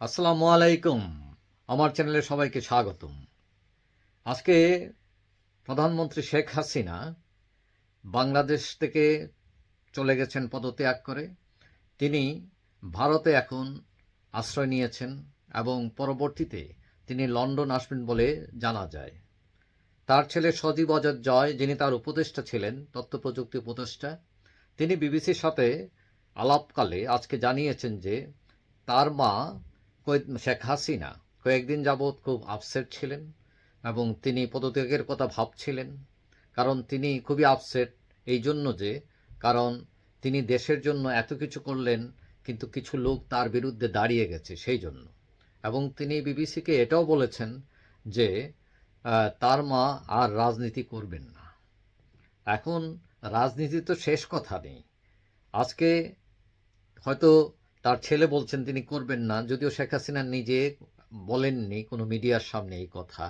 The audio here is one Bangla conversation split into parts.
আসসালামু আলাইকুম। আমার চ্যানেলে সবাইকে স্বাগতম। আজকে প্রধানমন্ত্রী শেখ হাসিনা বাংলাদেশ থেকে চলে গেছেন পদত্যাগ করে। তিনি ভারতে এখন আশ্রয় নিয়েছেন এবং পরবর্তীতে তিনি লন্ডন আসবেন বলে জানা যায়। তার ছেলে সজীব অজয় জয়, যিনি তার উপদেষ্টা ছিলেন, তথ্য প্রযুক্তি উপদেষ্টা, তিনি বিবিসির সাথে আলাপকালে আজকে জানিয়েছেন যে তার মা শেখ হাসিনা কয়েকদিন যাবৎ খুব আপসেট ছিলেন এবং তিনি পদত্যাগের কথা ভাবছিলেন। কারণ তিনি খুবই আপসেট এই জন্য যে, কারণ তিনি দেশের জন্য এত কিছু করলেন, কিন্তু কিছু লোক তার বিরুদ্ধে দাঁড়িয়ে গেছে সেই জন্য এবং তিনি বিবিসিকে এটাও বলেছেন যে তার মা আর রাজনীতি করবেন না। এখন রাজনীতি তো শেষ কথা নেই। আজকে হয়তো তার ছেলে বলছেন, তিনি করবেন না। যদিও শেখ হাসিনা নিজে বলেননি কোনো মিডিয়ার সামনে এই কথা।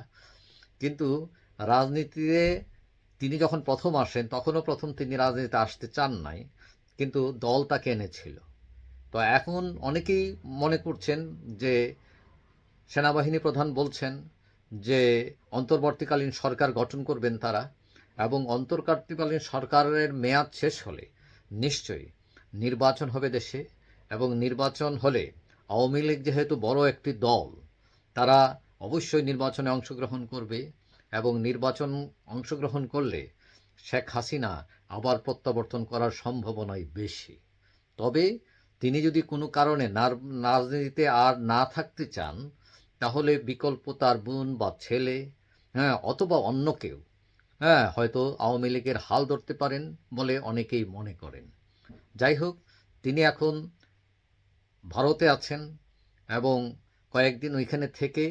কিন্তু রাজনীতিতে তিনি যখন প্রথম আসেন, তখনও প্রথম তিনি রাজনীতিতে আসতে চান নাই, কিন্তু দল তাকে এনেছিল। তো এখন অনেকেই মনে করছেন যে সেনাবাহিনী প্রধান বলছেন যে অন্তর্বর্তীকালীন সরকার গঠন করবেন তারা এবং অন্তর্বর্তীকালীন সরকারের মেয়াদ শেষ হলে নিশ্চয়ই নির্বাচন হবে দেশে। এবং নির্বাচন হলে আওয়ামী লীগ যেহেতু বড় একটি দল, তারা অবশ্যই নির্বাচনে অংশগ্রহণ করবে এবং নির্বাচন অংশগ্রহণ করলে শেখ হাসিনা আবার প্রত্যাবর্তন করার সম্ভাবনাই বেশি। তবে তিনি যদি কোনো কারণে রাজনীতিতে আর না থাকতে চান, তাহলে বিকল্প তার বোন বা ছেলে হ্যাঁ অথবা অন্য কেউ হ্যাঁ হয়তো আওয়ামী লীগের হাল ধরতে পারেন বলে অনেকেই মনে করেন। যাই হোক, তিনি এখন ভারতে আছেন এবং কয়েকদিন ওইখানে থেকে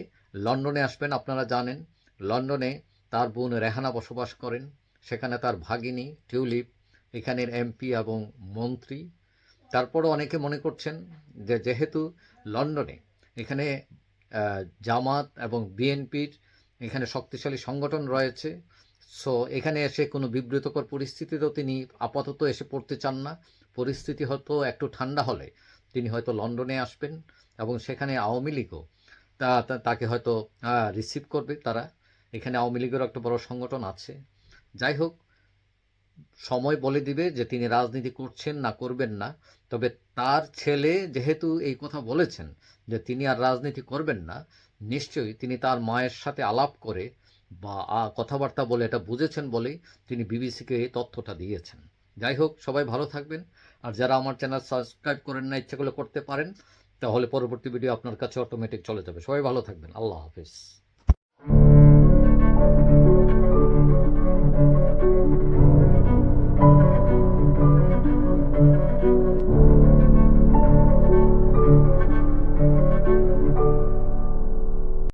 লন্ডনে আসবেন, আপনারা জানেন। লন্ডনে তার বোন রেহানা বসবাস করেন, সেখানে তার ভাগিনী টিউলিপ, এখানের এমপি এবং মন্ত্রী। তারপরও অনেকে মনে করছেন যে যেহেতু লন্ডনে এখানে জামাত এবং বিএনপির এখানে শক্তিশালী সংগঠন রয়েছে, সো এখানে এসে কোনো বিব্রতকর পরিস্থিতিতেও তিনি আপাতত এসে পড়তে চান না। পরিস্থিতি হয়তো একটু ঠান্ডা হলে তিনি হয়তো লন্ডনে আসবেন এবং সেখানে আওয়ামী লীগও তাকে হয়তো রিসিভ করবে তারা। এখানে আওয়ামী লীগেরও একটা বড় সংগঠন আছে। যাই হোক, সময় বলে দিবে যে তিনি রাজনীতি করছেন না, করবেন না। তবে তার ছেলে যেহেতু এই কথা বলেছেন যে তিনি আর রাজনীতি করবেন না, নিশ্চয়ই তিনি তার মায়ের সাথে আলাপ করে বা কথাবার্তা বলে এটা বুঝেছেন বলেই তিনি বিবিসিকে এই তথ্যটা দিয়েছেন। যাই হোক, সবাই ভালো থাকবেন। আর যারা আমার চ্যানেল সাবস্ক্রাইব করেন না, ইচ্ছে করলে করতে পারেন, তাহলে পরবর্তী ভিডিও আপনার কাছে অটোমেটিক চলে যাবে। সবাই ভালো থাকবেন। আল্লাহ হাফিজ।